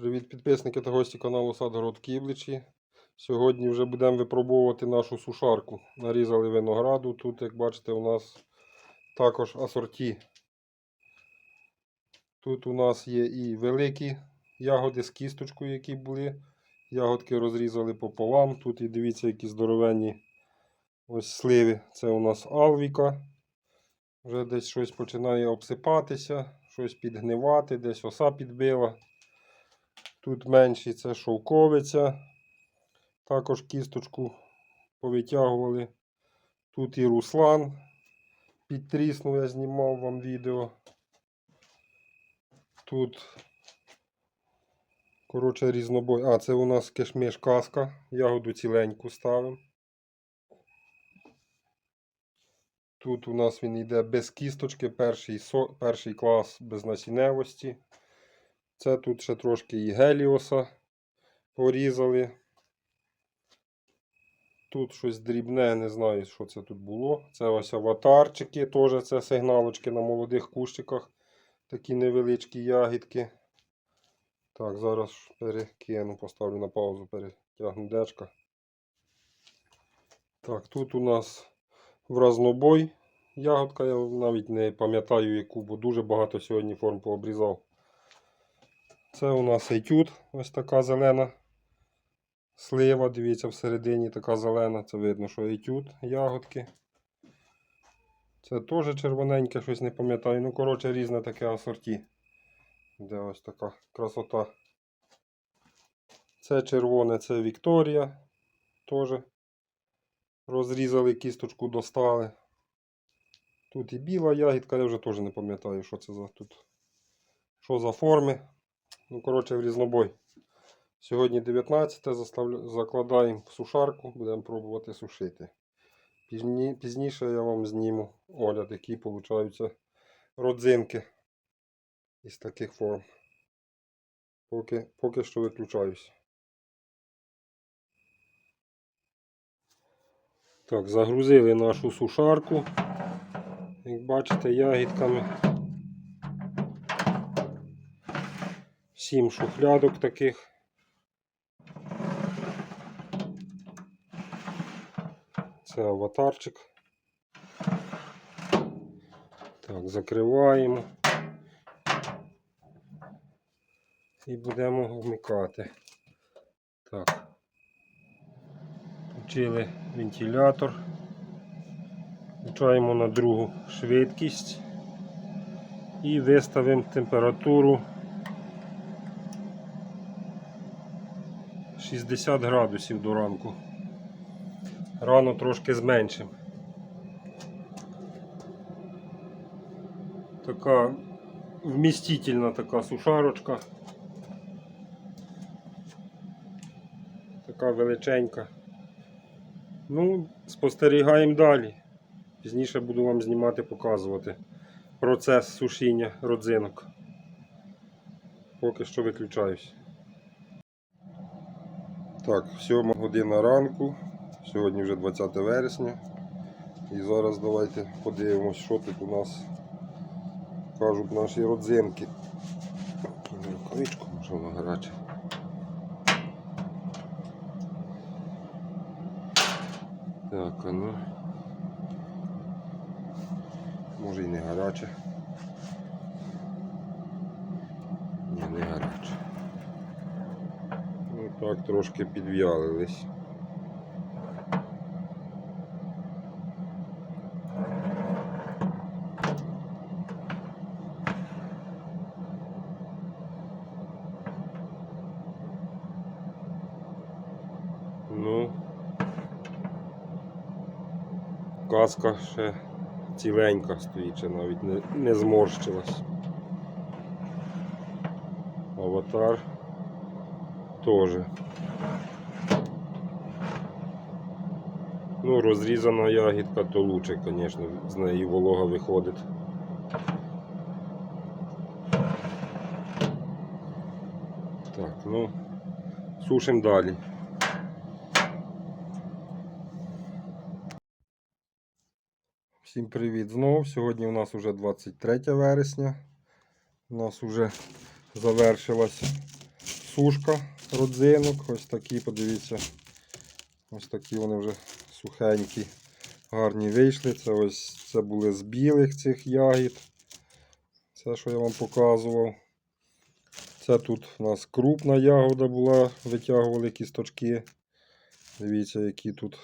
Привіт підписники та гості каналу Садгород Кібличі. Сьогодні вже будемо випробовувати нашу сушарку. Нарізали винограду. Тут, як бачите, у нас також асорті. Тут у нас є і великі ягоди з кісточкою, які були. Ягодки розрізали пополам. Тут і дивіться, які здоровенні ось сливи. Це у нас алвіка. Вже десь щось починає обсипатися, щось підгнивати, десь оса підбила. Тут менші це шовковиця. Також кісточку повитягували. Тут і руслан підтріснув, я знімав вам відео. Тут, коротше, різнобой. А, це у нас кишмиш каска. Ягоду ціленьку ставимо. Тут у нас він йде без кісточки, перший, перший клас без насінневості. Це тут ще трошки і геліоса порізали. Тут щось дрібне, не знаю, що це тут було. Це ось аватарчики, теж це сигналочки на молодих кущиках. Такі невеличкі ягідки. Так, зараз перекину, поставлю на паузу, перетягну дечка. Так, тут у нас в разнобой ягодка, я навіть не пам'ятаю яку, бо дуже багато сьогодні форм пообрізав. Це у нас етюд, ось така зелена слива, дивіться, всередині така зелена, це видно, що етюд, ягодки. Це теж червоненьке, щось не пам'ятаю. Ну, коротше, різне таке асорті. Де ось така красота. Це червоне, це Вікторія. Теж розрізали кісточку, достали. Тут і біла ягідка, я вже теж не пам'ятаю, що це за тут. Що за форми. Ну, коротше, в різнобой. Сьогодні 19 заставля... закладаємо в сушарку, будемо пробувати сушити. Пізні... Пізніше я вам зніму огляд, які получаються родзинки із таких форм. Поки, Поки що виключаюся. Так, загрузили нашу сушарку. Як бачите, ягідками. Сім шухлядок таких. Це аватарчик. Так, закриваємо. І будемо вмикати. Так. Включили вентилятор. Включаємо на другу швидкість і виставимо температуру 60 градусів до ранку. Рано трошки зменшимо. Така вмістительна така сушарочка. Така величенька. Ну, спостерігаємо далі. Пізніше буду вам знімати, показувати процес сушіння родзинок. Поки що виключаюсь. Так, 7 година ранку. Сьогодні вже 20 вересня. І зараз давайте подивимось, що тут у нас кажуть наші родзинки. Рукавичку, може вона. Так, а ну. Може і не гаряче. Ні, не гаряче. Так, трошки підв'ялились. Ну, каска ще ціленька стоїть, ще навіть не, не зморщилась. Аватар теж. Ну, розрізана ягідка, то лучше, звісно, з неї волога виходить. Так, ну, сушимо далі. Всім привіт знову. Сьогодні у нас вже 23 вересня. У нас вже завершилась сушка родзинок. Ось такі, подивіться. Ось такі вони вже сухенькі, гарні вийшли. Це ось це були з білих цих ягід. Це, що я вам показував. Це тут у нас крупна ягода була, витягували кісточки. Дивіться, які тут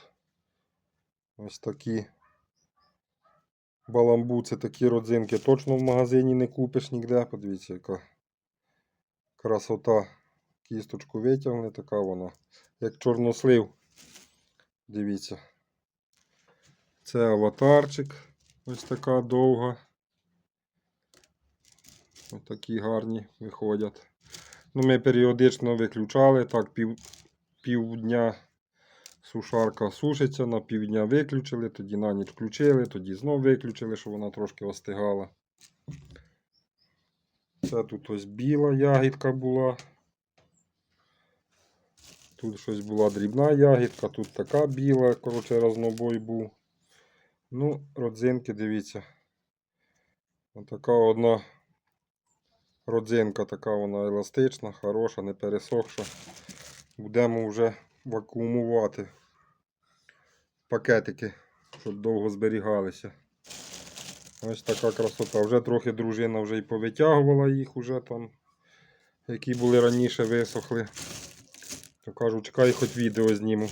ось такі баламбуци, такі родзинки. Точно в магазині не купиш ніде. Подивіться, яка красота. Кісточку витягли, така вона, як чорнослив. Дивіться. Це аватарчик. Ось така довга. Ось такі гарні виходять. Ну, ми періодично виключали. Так, пів, півдня сушарка сушиться, на півдня виключили, тоді на ніч включили, тоді знов виключили, щоб вона трошки остигала. Це тут ось біла ягідка була. Тут щось була дрібна ягідка, тут така біла, коротше, разнобой був. Ну, родзинки, дивіться. Отака одна родзинка, така вона еластична, хороша, не пересохша. Будемо вже вакуумувати пакетики, щоб довго зберігалися. Ось така красота. Вже трохи дружина вже і повитягувала їх уже там, які були раніше висохли. То кажу, чекай, хоч відео зніму.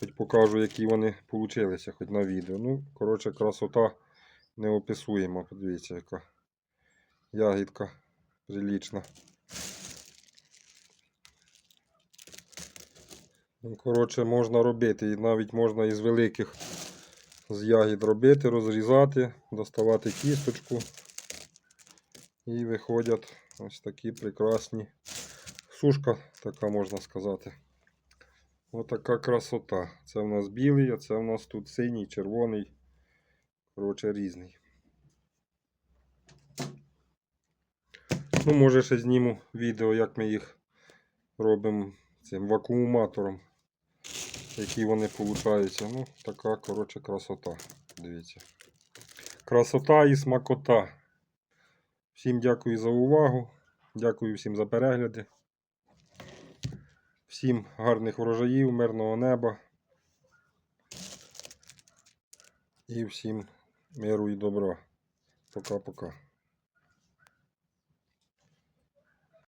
Хоч покажу, які вони получилися, хоч на відео. Ну, коротше, красота неописуєма. Подивіться, яка ягідка прилічна. Ну, коротше, можна робити. І навіть можна із великих з ягід робити, розрізати, доставати кісточку. І виходять ось такі прекрасні. Сушка, така можна сказати. Отака красота. Це в нас білий, а це в нас тут синій, червоний. Коротше, різний. Ну, може ще зніму відео, як ми їх робимо цим вакууматором. Які вони получаються. Ну, така, коротше, красота. Дивіться. Красота і смакота. Всім дякую за увагу. Дякую всім за перегляди. Всім гарних врожаїв, мирного неба. І всім миру і добра. Пока-пока.